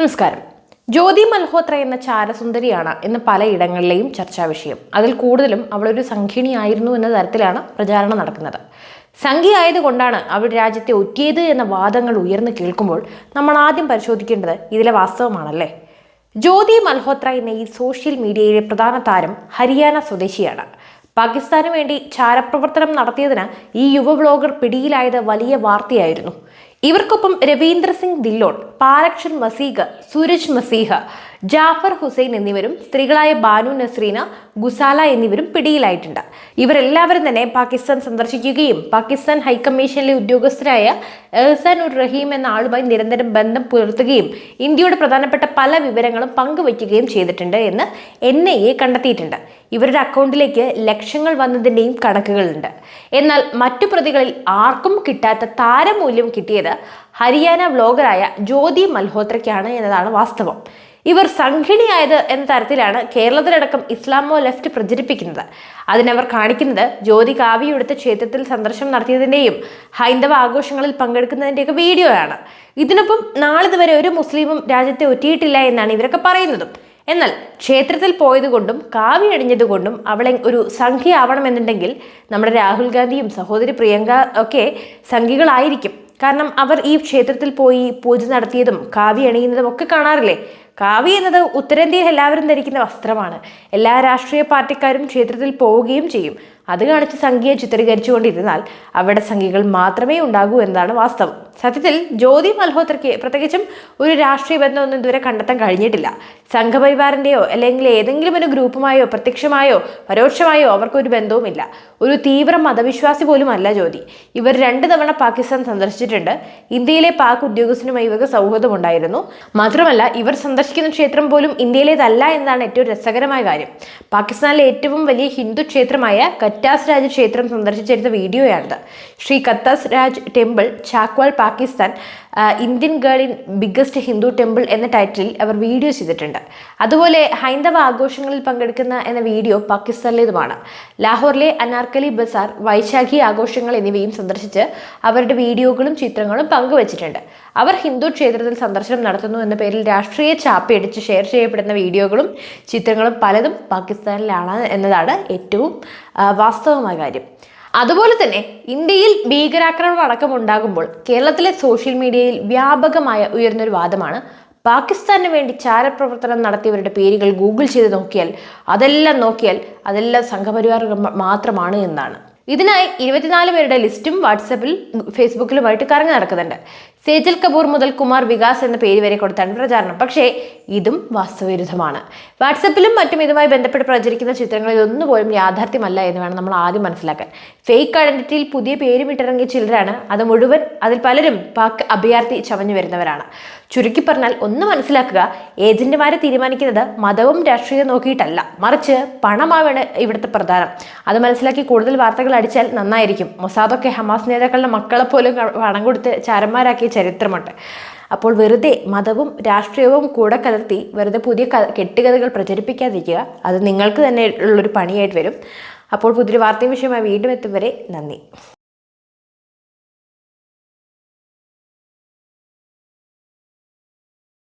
നമസ്കാരം. ജ്യോതി മൽഹോത്ര എന്ന ചാരസുന്ദരിയാണ് ഇന്ന് പലയിടങ്ങളിലെയും ചർച്ചാ വിഷയം. അതിൽ കൂടുതലും അവളൊരു സംഘിണിയായിരുന്നു എന്ന തരത്തിലാണ് പ്രചാരണം നടക്കുന്നത്. സംഖ്യ ആയതുകൊണ്ടാണ് അവൾ രാജ്യത്തെ ഒറ്റിയത് എന്ന വാദങ്ങൾ ഉയർന്നു കേൾക്കുമ്പോൾ നമ്മൾ ആദ്യം പരിശോധിക്കേണ്ടത് ഇതിലെ വാസ്തവമാണല്ലേ? ജ്യോതി മൽഹോത്ര എന്ന ഈ സോഷ്യൽ മീഡിയയിലെ പ്രധാന താരം ഹരിയാന സ്വദേശിയാണ്. പാകിസ്ഥാന് വേണ്ടി ചാരപ്രവർത്തനം നടത്തിയതിന് ഈ യുവ വ്ളോഗർ പിടിയിലായത് വലിയ വാർത്തയായിരുന്നു. ഇവർക്കൊപ്പം രവീന്ദ്ര സിംഗ് ദില്ലോൺ പാലക്ഷൻ മസീഖ് സൂരജ് മസീഹ ജാഫർ ഹുസൈൻ എന്നിവരും സ്ത്രീകളായ ബാനു നസ്രീന ഗുസാല എന്നിവരും പിടിയിലായിട്ടുണ്ട്. ഇവരെല്ലാവരും തന്നെ പാകിസ്ഥാൻ സന്ദർശിക്കുകയും പാകിസ്ഥാൻ ഹൈക്കമ്മീഷനിലെ ഉദ്യോഗസ്ഥരായ എഹ്സാൻ ഉർ റഹീം എന്ന ആളുമായി നിരന്തരം ബന്ധം പുലർത്തുകയും ഇന്ത്യയുടെ പ്രധാനപ്പെട്ട പല വിവരങ്ങളും പങ്കുവയ്ക്കുകയും ചെയ്തിട്ടുണ്ട് എന്ന് എൻ ഐ എ കണ്ടെത്തിയിട്ടുണ്ട്. ഇവരുടെ അക്കൗണ്ടിലേക്ക് ലക്ഷങ്ങൾ വന്നതിന്റെയും കണക്കുകളുണ്ട്. എന്നാൽ മറ്റു പ്രതികളിൽ ആർക്കും കിട്ടാത്ത താരമൂല്യം കിട്ടിയത് ഹരിയാന വ്ലോഗറായ ജ്യോതി മൽഹോത്രയ്ക്കാണ് എന്നതാണ് വാസ്തവം. ഇവർ സംഘിണിയായത് എന്ന തരത്തിലാണ് കേരളത്തിലടക്കം ഇസ്ലാമോ ലെഫ്റ്റ് പ്രചരിപ്പിക്കുന്നത്. അതിനവർ കാണിക്കുന്നത് ജ്യോതി കാവിയെടുത്ത ക്ഷേത്രത്തിൽ സന്ദർശനം നടത്തിയതിന്റെയും ഹൈന്ദവ ആഘോഷങ്ങളിൽ പങ്കെടുക്കുന്നതിന്റെയൊക്കെ വീഡിയോയാണ്. ഇതിനൊപ്പം നാളിതുവരെ ഒരു മുസ്ലിമും രാജ്യത്തെ ഒറ്റിയിട്ടില്ല എന്നാണ് ഇവരൊക്കെ പറയുന്നതും. എന്നാൽ ക്ഷേത്രത്തിൽ പോയതുകൊണ്ടും കാവി അണിഞ്ഞതുകൊണ്ടും അവളെ ഒരു സംഖ്യ ആവണമെന്നുണ്ടെങ്കിൽ നമ്മുടെ രാഹുൽ ഗാന്ധിയും സഹോദരി പ്രിയങ്ക ഒക്കെ സംഖ്യകളായിരിക്കും കാരണം അവർ ഈ ക്ഷേത്രത്തിൽ പോയി പൂജ നടത്തിയതും കാവി അണിയുന്നതും ഒക്കെ കാണാറില്ലേ? കാവി എന്നത് ഉത്തരേന്ത്യയിൽ എല്ലാവരും ധരിക്കുന്ന വസ്ത്രമാണ്. എല്ലാ രാഷ്ട്രീയ പാർട്ടിക്കാരും ക്ഷേത്രത്തിൽ പോവുകയും ചെയ്യും. അത് കാണിച്ച് സംഖ്യയെ ചിത്രീകരിച്ചുകൊണ്ടിരുന്നാൽ അവിടെ സംഖ്യകൾ മാത്രമേ ഉണ്ടാകൂ എന്നതാണ് വാസ്തവം. സത്യത്തിൽ ജ്യോതി മൽഹോത്രയ്ക്ക് പ്രത്യേകിച്ചും ഒരു രാഷ്ട്രീയ ബന്ധമൊന്നും ഇതുവരെ കണ്ടെത്താൻ കഴിഞ്ഞിട്ടില്ല. സംഘപരിവാറിന്റെയോ അല്ലെങ്കിൽ ഏതെങ്കിലും ഒരു ഗ്രൂപ്പുമായോ പ്രത്യക്ഷമായോ പരോക്ഷമായോ അവർക്കൊരു ബന്ധവുമില്ല. ഒരു തീവ്ര മതവിശ്വാസി പോലും അല്ല ജ്യോതി. ഇവർ രണ്ട് തവണ പാകിസ്ഥാൻ സന്ദർശിച്ചിട്ടുണ്ട്. ഇന്ത്യയിലെ പാക് ഉദ്യോഗസ്ഥനുമായി ഇവർക്ക് സൗഹൃദമുണ്ടായിരുന്നു. മാത്രമല്ല ഇവർ സന്ദർശിക്കുന്ന ക്ഷേത്രം പോലും ഇന്ത്യയിലേതല്ല എന്നാണ് ഏറ്റവും രസകരമായ കാര്യം. പാകിസ്ഥാനിലെ ഏറ്റവും വലിയ ഹിന്ദു ക്ഷേത്രമായ കറ്റാസ് രാജ് ക്ഷേത്രം സന്ദർശിച്ചെടുത്ത വീഡിയോയാണിത്. Shri Katas Raj temple Chakwal Pakistan Indian girl in biggest Hindu temple എന്ന ടൈറ്റിലിൽ അവർ വീഡിയോ ചെയ്തിട്ടുണ്ട്. അതുപോലെ ഹൈന്ദവ ആഘോഷങ്ങളിൽ പങ്കെടുക്കുന്ന എന്ന വീഡിയോ പാകിസ്ഥാനിലേതുമാണ്. ലാഹോറിലെ അനാർക്കലി ബസാർ വൈശാഖി ആഘോഷങ്ങൾ എന്നിവയും സന്ദർശിച്ച് അവരുടെ വീഡിയോകളും ചിത്രങ്ങളും പങ്കുവച്ചിട്ടുണ്ട്. അവർ ഹിന്ദു ക്ഷേത്രത്തിൽ സന്ദർശനം നടത്തുന്നു എന്ന പേരിൽ രാഷ്ട്രീയ ചാപ്പയടിച്ച് ഷെയർ ചെയ്യപ്പെടുന്ന വീഡിയോകളും ചിത്രങ്ങളും പലതും പാകിസ്ഥാനിലാണ് എന്നതാണ് ഏറ്റവും വാസ്തവമായ കാര്യം. അതുപോലെ തന്നെ ഇന്ത്യയിൽ ഭീകരാക്രമണം അടക്കം ഉണ്ടാകുമ്പോൾ കേരളത്തിലെ സോഷ്യൽ മീഡിയയിൽ വ്യാപകമായ ഉയർന്നൊരു വാദമാണ്. പാകിസ്ഥാന് വേണ്ടി ചാരപ്രവർത്തനം നടത്തിയവരുടെ പേരുകൾ ഗൂഗിൾ ചെയ്ത് നോക്കിയാൽ അതെല്ലാം നോക്കിയാൽ അതെല്ലാം സംഘപരിവാർ മാത്രമാണ് എന്നാണ്. ഇതിനായി ഇരുപത്തിനാല് പേരുടെ ലിസ്റ്റും വാട്സപ്പിൽ ഫേസ്ബുക്കിലുമായിട്ട് കറങ്ങി നടക്കുന്നുണ്ട്. സേജൽ കപൂർ മുതൽ കുമാർ വികാസ് എന്ന പേര് വരെ കൊടുത്താണ് പ്രചാരണം. പക്ഷേ ഇതും വാസ്തവവിരുദ്ധമാണ് വാട്സപ്പിലും മറ്റും ഇതുമായി ബന്ധപ്പെട്ട് പ്രചരിക്കുന്ന ചിത്രങ്ങളിൽ ഒന്നുപോലും യാഥാർത്ഥ്യമല്ല എന്ന് വേണം നമ്മൾ ആദ്യം മനസ്സിലാക്കാൻ. ഫേക്ക് ഐഡന്റിറ്റിയിൽ പുതിയ പേരും ഇട്ടിറങ്ങിയ ചിലരാണ് അത് മുഴുവൻ അതിൽ പലരും പാക് അഭയാർത്ഥി ചവഞ്ഞു വരുന്നവരാണ്. ചുരുക്കി പറഞ്ഞാൽ ഒന്ന് മനസ്സിലാക്കുക ഏജന്റുമാരെ തീരുമാനിക്കുന്നത് മതവും രാഷ്ട്രീയവും നോക്കിയിട്ടല്ല. മറിച്ച് പണമാവാണ് ഇവിടുത്തെ പ്രധാനം. അത് മനസ്സിലാക്കി കൂടുതൽ വാർത്തകൾ അടിച്ചാൽ നന്നായിരിക്കും. മൊസാദൊക്കെ ഹമാസ് നേതാക്കളുടെ മക്കളെ പോലും പണം കൊടുത്ത് ചരിത്രമുണ്ട്. അപ്പോൾ വെറുതെ മതവും രാഷ്ട്രീയവും കൂടെ കലർത്തി വെറുതെ പുതിയ കെട്ടുകഥകൾ പ്രചരിപ്പിക്കാതിരിക്കുക അത് നിങ്ങൾക്ക് തന്നെ ഉള്ളൊരു പണിയായിട്ട് വരും. അപ്പോൾ പുതിയൊരു വാർത്തയും വിഷയമായി വീണ്ടും എത്തും വരെ നന്ദി.